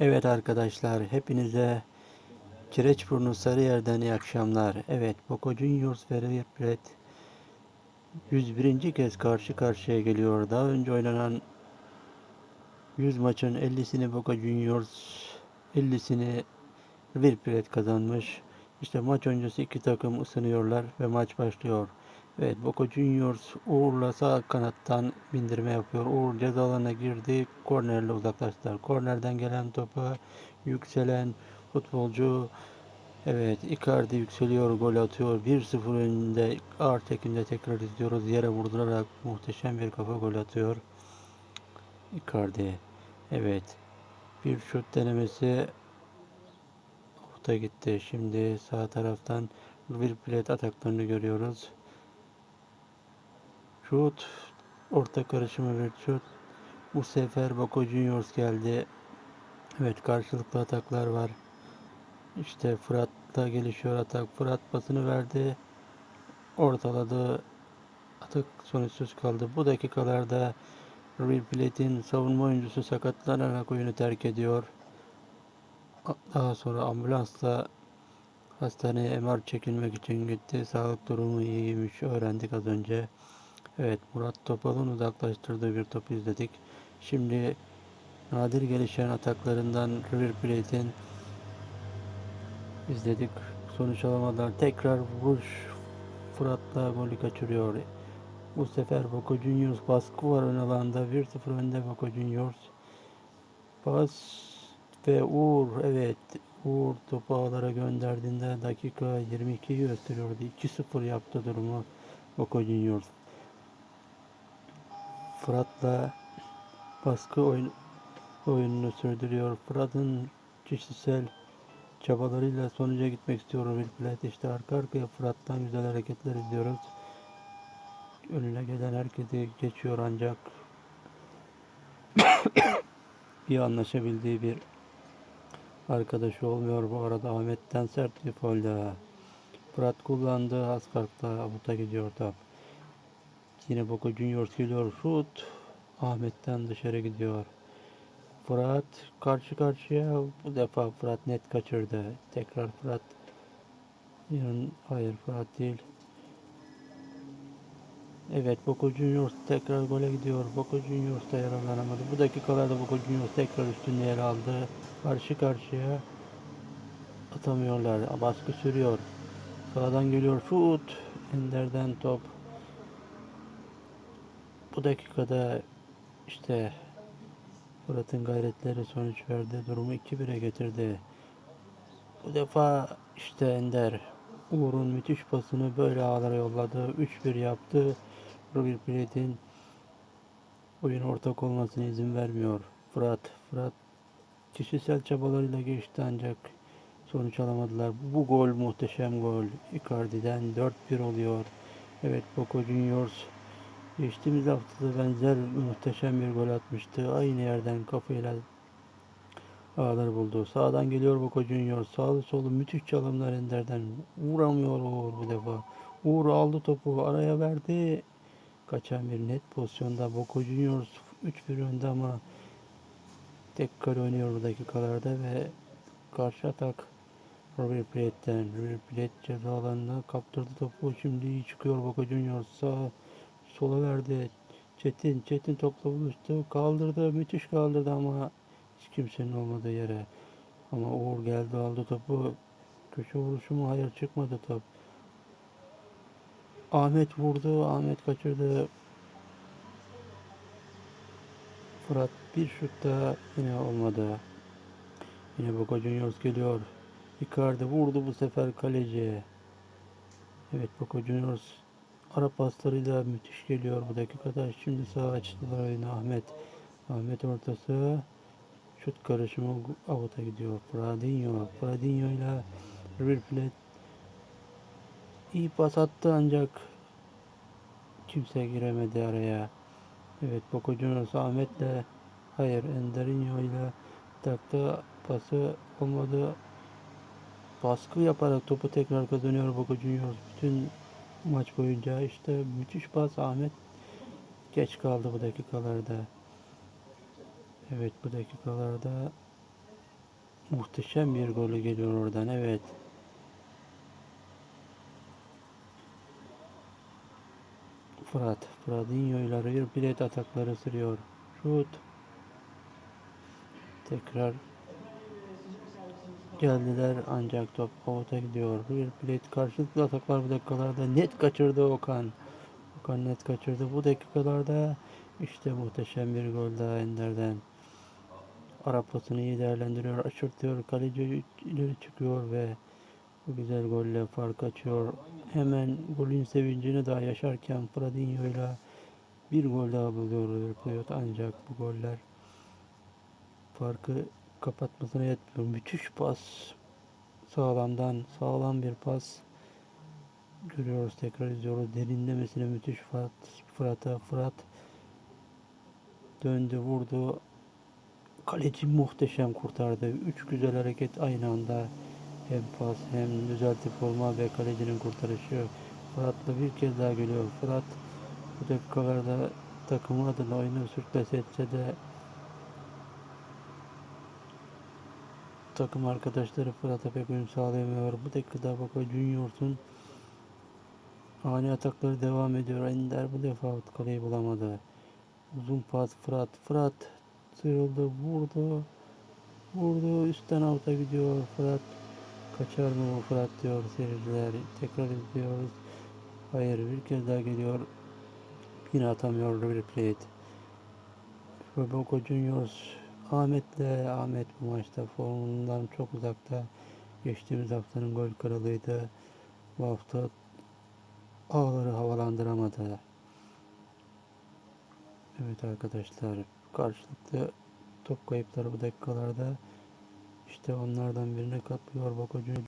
Evet arkadaşlar hepinize Kireçburnu Sarıyer'den iyi akşamlar. Evet Boca Juniors ve River Plate 101. kez karşı karşıya geliyor. Daha önce oynanan 100 maçın 50'sini Boca Juniors 50'sini River kazanmış. İşte maç öncesi iki takım ısınıyorlar ve maç başlıyor. Evet Boca Juniors Uğur'la sağ kanattan bindirme yapıyor. Uğur ceza alanına girdi. Kornerle uzaklaştılar. Kornerden gelen topa yükselen futbolcu Evet Icardi yükseliyor gol atıyor. 1-0 önünde ağır tekinde tekrar izliyoruz. Yere vurdurarak muhteşem bir kafa gol atıyor. Icardi. Evet. Bir şut denemesi Orta gitti. Şimdi sağ taraftan bir plet ataklarını görüyoruz. Şut. Orta karışımı bir şut. Bu sefer Boca Juniors geldi. Evet karşılıklı ataklar var. İşte Fırat'ta gelişiyor atak. Fırat pasını verdi. Ortaladı. Atak sonuçsuz kaldı. Bu dakikalarda River Plate'in savunma oyuncusu sakatlanarak oyunu terk ediyor. Daha sonra ambulansla hastaneye MR çekilmek için gitti. Sağlık durumu iyiymiş öğrendik az önce. Evet Murat Topal'ın uzaklaştırdığı bir topu izledik. Şimdi nadir gelişen ataklarından River Plate'in izledik. Sonuç alamadılar. Tekrar vuruş Fırat'la golü kaçırıyor. Bu sefer Boca Juniors baskı var ön alanda. 1-0 önde Boca Juniors. Pas ve Uğur evet Uğur topu ağlara gönderdiğinde dakika 22'yi gösteriyordu. 2-0 yaptı durumu Boca Juniors. Fırat'la baskı oyun, oyununu sürdürüyor. Fırat'ın kişisel çabalarıyla sonuca gitmek istiyor Will Plate. İşte arka arkaya Fırat'tan güzel hareketler izliyoruz. Önüne gelen herkesi geçiyor ancak iyi anlaşabildiği bir arkadaşı olmuyor. Bu arada Ahmet'ten sert bir foul daha. Fırat kullandı. Az farkla avuta gidiyor top. Yine Boca Juniors geliyor. Şut. Ahmet'ten dışarı gidiyor. Fırat karşı karşıya. Bu defa Fırat net kaçırdı. Tekrar Fırat. Yarın, hayır Fırat değil. Evet Boca Juniors tekrar gole gidiyor. Boca Juniors da yararlanamadı. Bu dakikalarda Boca Juniors tekrar üstünde yer aldı. Karşı karşıya atamıyorlar. Baskı sürüyor. Sağdan geliyor şut. Ender'den top. Bu dakikada işte Fırat'ın gayretleri sonuç verdi. Durumu 2-1'e getirdi. Bu defa işte Ender Uğur'un müthiş pasını böyle ağlara yolladı. 3-1 yaptı. River Plate'in oyun ortak olmasına izin vermiyor. Fırat, Fırat kişisel çabalarıyla geçti ancak sonuç alamadılar. Bu gol muhteşem gol. Icardi'den 4-1 oluyor. Evet Boca Juniors geçtiğimiz haftada benzer muhteşem bir gol atmıştı. Aynı yerden kafayla ağları buldu. Sağdan geliyor Boca Juniors. Sağlı solu müthiş çalımlar Ender'den. Vuramıyor Uğur bu defa. Uğur aldı topu araya verdi. Kaçan bir net pozisyonda Boca Juniors 3-1 önde ama tek kale oynuyor bu dakikalarda ve karşı atak River Plate'den. River Plate ceza alanına kaptırdı topu. Şimdi iyi çıkıyor Boca Juniors. Sağ sola verdi. Çetin. Çetin topla buluştu. Kaldırdı. Müthiş kaldırdı ama hiç kimsenin olmadığı yere. Ama Uğur geldi aldı topu. Köşe vuruşu mu? Hayır çıkmadı top. Ahmet vurdu. Ahmet kaçırdı. Fırat bir şut daha yine olmadı. Yine Boca Juniors geliyor. Icardi vurdu bu sefer kaleci. Evet Boca Juniors ara paslarıyla müthiş geliyor bu dakikada. Şimdi sağ açtılar oyunu Ahmet. Ahmet ortası. Şut karışımı avuta gidiyor. Pradinho. Pradinho ile River Plate iyi pas attı ancak kimse giremedi araya. Evet Boca Juniors Ahmet'le hayır Enderinho ile taktı pası olmadı. Baskı yaparak topu tekrar kazanıyor Boca Juniors. Bütün maç boyunca işte müthiş pas Ahmet geç kaldı bu dakikalarda. Evet bu dakikalarda Muhteşem bir golü geliyor oradan. Evet. Fırat. Fıradinho ile Plate atakları sürüyor. Şut. Tekrar geldiler ancak top avuta gidiyor. River Plate karşılıklı ataklar bu dakikalarda net kaçırdı Okan. Okan net kaçırdı. Bu dakikalarda işte muhteşem bir gol daha Ender'den. Arap pasını iyi değerlendiriyor. Aşırtıyor. Kaleci ileri çıkıyor ve bu güzel golle fark açıyor. Hemen golün sevincini daha yaşarken Fradinho ile bir gol daha buluyor River. Ancak bu goller farkı kapatmasına yetmiyor. Müthiş pas. Sağlamdan sağlam bir pas. Görüyoruz tekrar izliyoruz. Derinlemesine müthiş Fırat. Fırat'a Fırat döndü vurdu. Kaleci muhteşem kurtardı. Üç güzel hareket aynı anda. Hem pas hem düzeltip olma ve kalecinin kurtarışı. Fırat'la bir kez daha geliyor. Fırat bu dakikalarda takımı adına oyunu sürklese etse de takım arkadaşları Fırat'a pek uyum sağlayamıyor. Bu dakikada Boca Juniors'un ani atakları devam ediyor. Ender bu defa kaleyi bulamadı. Uzun pas Fırat. Fırat sıyrıldı, vurdu. Vurdu, üstten avuta gidiyor. Fırat kaçar mı Fırat diyor seyirciler. Tekrar izliyoruz. Hayır bir kez daha geliyor. Yine atamıyor River Plate. Ve Boca Juniors Ahmet'le Ahmet bu maçta formundan çok uzakta. Geçtiğimiz haftanın gol kralıydı. Bu hafta ağları havalandıramadı. Evet arkadaşlar karşılıklı top kayıpları bu dakikalarda işte onlardan birine Boca Juniors.